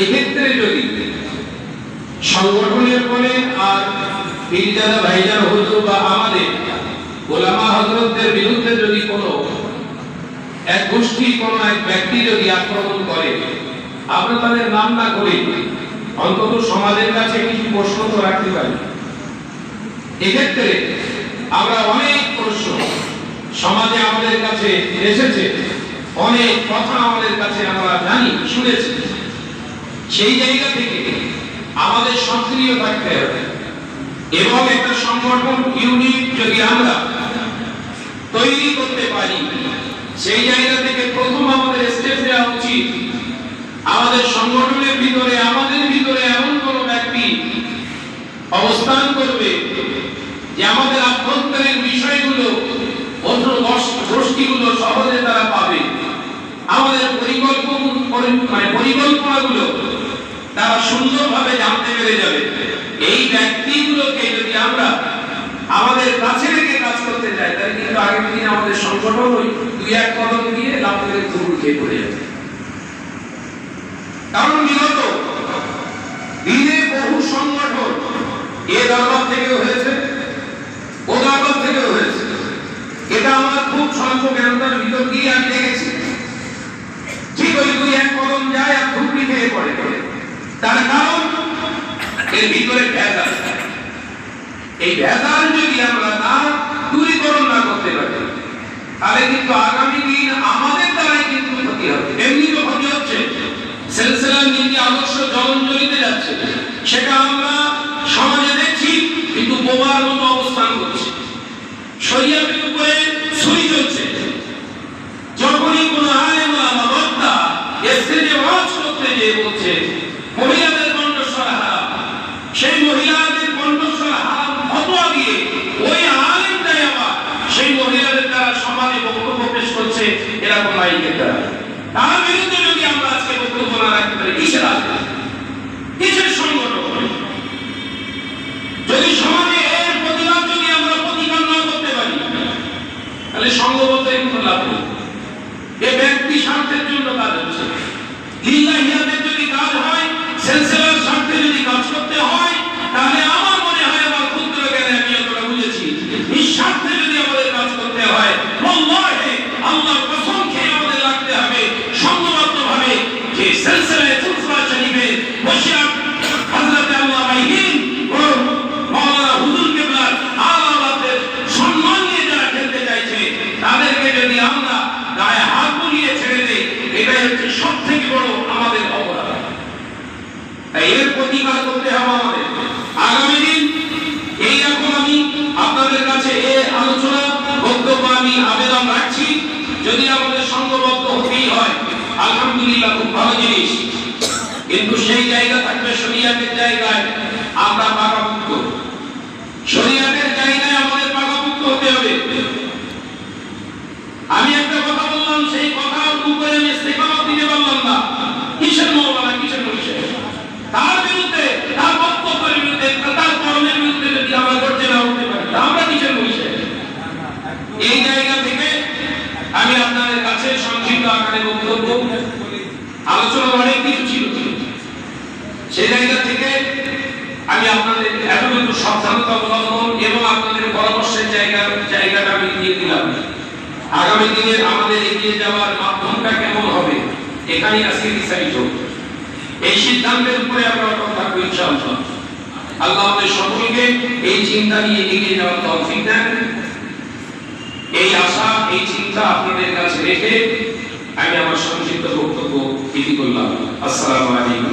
এক্ষেত্রে যদি সংগঠনের আর বা আমাদের হজরতদের বিরুদ্ধে যদি কোনো এক গোষ্ঠী, কোনো এক ব্যক্তি যদি আক্রমণ করে, আমরা তাদের নাম না করে অন্তত সমাজের কাছে কিছু প্রশ্ন তো রাখতে পারি। এক্ষেত্রে আমরা অনেক প্রশ্ন সমাজে আমাদের কাছে এসেছে, অনেক কথা আমাদের কাছে আমরা জানি, শুনেছি। সেই জায়গা থেকে আমাদের সক্রিয় থাকতে হবে। এবং একটা সংগঠন, ইউনিট যদি আমরা তৈরি করতে পারি, সেই জায়গা থেকে প্রথম আমাদের স্টেপ নেওয়া উচিত। আমাদের সংগঠনের ভিতরে, আমাদের ভিতরে এমন কোন ব্যক্তি অবস্থান করবে যে আমাদের আভ্যন্তরীণ বিষয়গুলো অন্য গোষ্ঠীগুলো সহজে তারা পাবে। আমাদের পরিকল্পনা মানে পরিকল্পনাগুলো তারা সুন্দরভাবে জানতে পেরে যাবে। এই ব্যক্তিগুলোকে যদি আমরা আমাদের কাছে রেখে কাজ করতে চাই, তাহলে কিন্তু আগের দিন আমাদের সংগঠন ওই দুই এক কদম দিয়ে লাভ করে খেয়ে পড়ে যাবে। কারণ বিগত দিনে বহু সংগঠন এ দরবার থেকেও হয়েছে, ও দরবার থেকেও হয়েছে। এটা আমার খুব স্বল্প জ্ঞানতার দেখেছি ঠিক ওই দুই এক কদম যায় আর খুবড়ি খেয়ে পড়ে তার কারণ এর ভিতরে ভেজাল। এই ভেজাল যদি আমরা না দূরীকরণ না করতে পারি, তাহলে কিন্তু আগামী দিন আমাদের দ্বারাই কিন্তু ক্ষতি হবে। এমনি তো ক্ষতি হচ্ছে। সিলসিলার নীতি আদর্শ জলঞ্জলিতে যাচ্ছে। সেটা আমরা সমাজে দেখছি, কিন্তু বোমার মতো অবস্থান করছে। শরীয়তের উপরে ছুরি চলছে। যখনই কোন আলেম বা বক্তা স্টেজে ওয়াজ করতে যে বলছে মহিলাদের কণ্ঠস্বর হারাম সেই মহিলাদের কণ্ঠস্বর হারাম ফতোয়া দিয়ে ওই আলেমটাই আবার সেই মহিলাদের দ্বারা সমাজে বক্তব্য পেশ করছে এরকম মাইকের দ্বারা। তার বিরুদ্ধে যদি আমরা আজকে বক্তব্য না রাখতে পারি, কিসের আসবে কিসের সংগঠন? যদি সমাজে এর প্রতিবাদ যদি আমরা প্রতিকার না করতে পারি, তাহলে সংঘবদ্ধ কোনো লাভ নেই। এ ব্যক্তি স্বার্থের জন্য কাজ হচ্ছে। লিল্লাহিয়াতের যদি কাজ হয় সেলসেলার স্বার্থে কাজ করতে হয় তাহলে আমার মনে হয় আমার ক্ষুদ্র জ্ঞানে আমি এতটা বুঝেছি নিঃস্বার্থে যদি আমাদের কাজ করতে হয় আল্লাহে আল্লাহর কসম খেয়ে আমাদের লাগতে হবে সংঘবদ্ধ ভাবে যে সেলসেলায় ফুলফা শরীফে বসে হযরত আল্লাহ মাইহিন ও মাওলানা হুজুর কেবলার আলাদের সম্মান নিয়ে যারা খেলতে চাইছে তাদেরকে যদি আমরা গায়ে হাত বুলিয়ে ছেড়ে দেই এটাই হচ্ছে সব থেকে বড় আমাদের অপরাধ তাই এর প্রতিকার করতে হবে আমাদের আগামী দিন এইরকম আমি আপনাদের কাছে এ আলোচনা বক্তব্য আমি আবেদন রাখছি যদি আমাদের সংঘবদ্ধ হতেই হয় আলহামদুলিল্লাহ খুব ভালো জিনিস। কিন্তু সেই জায়গা থাকবে শরিয়াতের জায়গায়, আমরা পাকাপুক্ত শরিয়াতের জায়গায় আমাদের পাকাপুক্ত হতে হবে। আমি একটা কথা বললাম, সেই কথার উপরে আমি ইস্তেকামত দিতে পারলাম না। কিসের মৌলানা কিসের মনীষা তার বিরুদ্ধে, তার বক্তব্যের বিরুদ্ধে, তার কর্মের বিরুদ্ধে যদি আমরা করতে না উঠতে পারি আমরা কিসের মনীষা এই জায়গা থেকে আমি আপনাদের কাছে সংক্ষিপ্ত আকারে বক্তব্য আলোচনা অনেক কিছু ছিল সেই জায়গা থেকে আমি আপনাদের এতটুকু সাবধানতা অবলম্বন এবং আপনাদের পরামর্শের জায়গা, জায়গাটা আমি দিয়ে দিলাম। আগামী দিনে আমাদের এগিয়ে যাওয়ার মাধ্যমটা কেমন হবে এখানেই আজকে হোক এই সিদ্ধান্তের উপরে আমরা অটল থাকব ইনশাআল্লাহ। আল্লাহ আমাদের সকলকে এই চিন্তা নিয়ে এগিয়ে যাওয়ার তৌফিক দেন। এই আশা, এই চিন্তা আপনাদের কাছে রেখে আমি আমার সংক্ষিপ্ত বক্তব্য ইতি করলাম। আসসালামু আলাইকুম